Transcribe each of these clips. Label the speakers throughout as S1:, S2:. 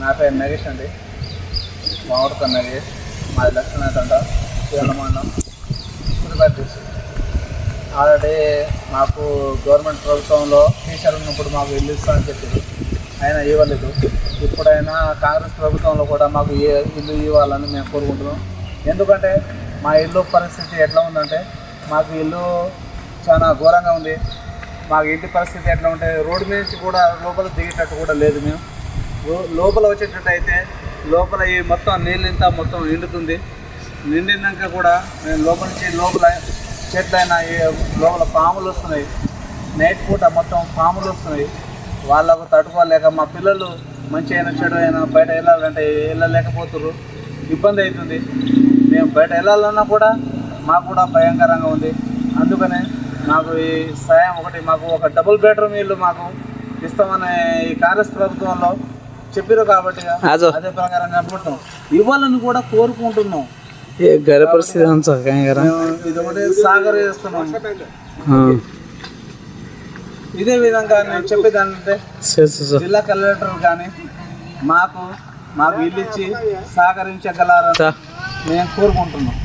S1: నా పేరు నగేష్ అండి. మా ఊరు నగేష్ మాది లక్ష్మీనాథండ మండలం డిస్ట్రిక్ట్. ఆల్రెడీ మాకు గవర్నమెంట్ ప్రభుత్వంలో టీచర్ ఉన్నప్పుడు మాకు ఇల్లు ఇస్తామని చెప్పారు. అయినా ఇవ్వలేదు. ఇప్పుడైనా కాంగ్రెస్ ప్రభుత్వంలో కూడా మాకు ఇల్లు ఇవ్వాలని మేము కోరుకుంటున్నాం. ఎందుకంటే మా ఇల్లు పరిస్థితి ఎట్లా ఉందంటే మాకు ఇల్లు చాలా ఘోరంగా ఉంది. మాకు ఇంటి పరిస్థితి ఎట్లా ఉంటే రోడ్డు మీద నుంచి కూడా లోపల దిగేటట్టు కూడా లేదు మేము. లోపల వచ్చేటట్టు అయితే లోపల ఈ మొత్తం నీళ్ళంతా మొత్తం నిండుతుంది. నిండినాక కూడా మేము లోపల నుంచి లోపల చెట్లైనా ఈ లోపల పాములు వస్తున్నాయి. నైట్ పూట మొత్తం పాములు వస్తున్నాయి. వాళ్ళకు తట్టుకోలేక మా పిల్లలు మంచి అయినా చెడు అయినా బయట వెళ్ళాలంటే వెళ్ళలేకపోతున్నారు ఇబ్బంది అవుతుంది. మేము బయట వెళ్ళాలన్నా కూడా మాకు కూడా భయంకరంగా ఉంది. అందుకనే మాకు ఈ సాయం ఒకటి మాకు ఒక డబుల్ బెడ్రూమ్ ఇల్లు మాకు ఇస్తామనే ఈ కాంగ్రెస్ ప్రభుత్వంలో చెప్పారు కాబట్టి అదే. ప్రకారం అనుకుంటున్నాం. ఇవ్వాలని కూడా కోరుకుంటున్నాం.
S2: గర?
S1: పరిస్థితి ఇది ఒకటి సాగర్ చేస్తున్నాం. ఇదే విధంగా నేను చెప్పేదానంటే జిల్లా కలెక్టర్ కానీ మాకు మాకు ఇల్లు ఇచ్చి సహకరించగలరని మేము కోరుకుంటున్నాం.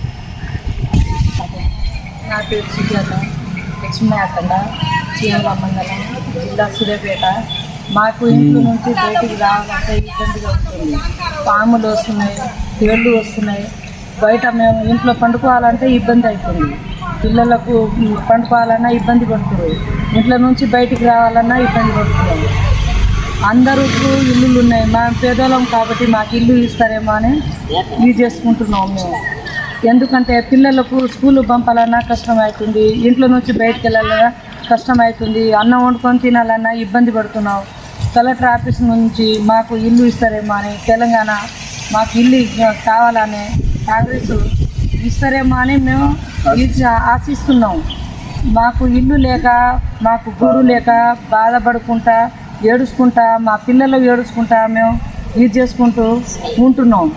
S3: నా పేరు లక్ష్మీ అక్కడ చీమల మండలం జిల్లా సూర్యాపేట. మాకు ఇంట్లో నుంచి బయటికి రావాలంటే ఇబ్బందిగా ఉంటుంది. పాములు వస్తున్నాయి తేళ్ళు వస్తున్నాయి. బయట మేము ఇంట్లో పండుకోవాలంటే ఇబ్బంది అవుతుంది పిల్లలకు పండుకోవాలన్నా ఇబ్బంది పడుతుంది. ఇంట్లో నుంచి బయటికి రావాలన్నా ఇబ్బంది పడుతుంది. అందరూ ఇల్లులు ఉన్నాయి. మా పేదోళం కాబట్టి మాకు ఇల్లు ఇస్తారేమో అని యూజ్ చేసుకుంటున్నాం మేము. ఎందుకంటే పిల్లలకు స్కూల్ పంపాలన్నా కష్టం అవుతుంది. ఇంట్లో నుంచి బయటకు వెళ్ళాలన్నా కష్టమవుతుంది అన్నం వండుకొని తినాలన్నా ఇబ్బంది పడుతున్నాం కలెక్టర్ ఆఫీస్ నుంచి మాకు ఇల్లు ఇస్తారేమో అని తెలంగాణ మాకు ఇల్లు కావాలని కాంగ్రెస్ ఇస్తారేమో అని మేము ఆశిస్తున్నాం. మాకు ఇల్లు లేక మాకు గురు లేక బాధపడుకుంటా ఏడుచుకుంటా మా పిల్లలు ఏడుచుకుంటా మేము ఇది చేసుకుంటూ ఉంటున్నాం.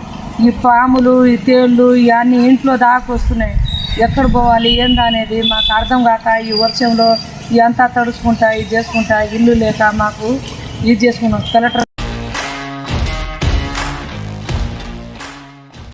S3: ఈ పాములు ఈ తేళ్ళు ఇవన్నీ ఇంట్లో దాకా వస్తున్నాయి. ఎక్కడ పోవాలి ఏందా అనేది మాకు అర్థం కాక ఈ వర్షంలో ఇదంతా తడుచుకుంటా ఇది చేసుకుంటా ఇల్లు లేక మాకు ఇది చేసుకున్నాం. కలెక్టర్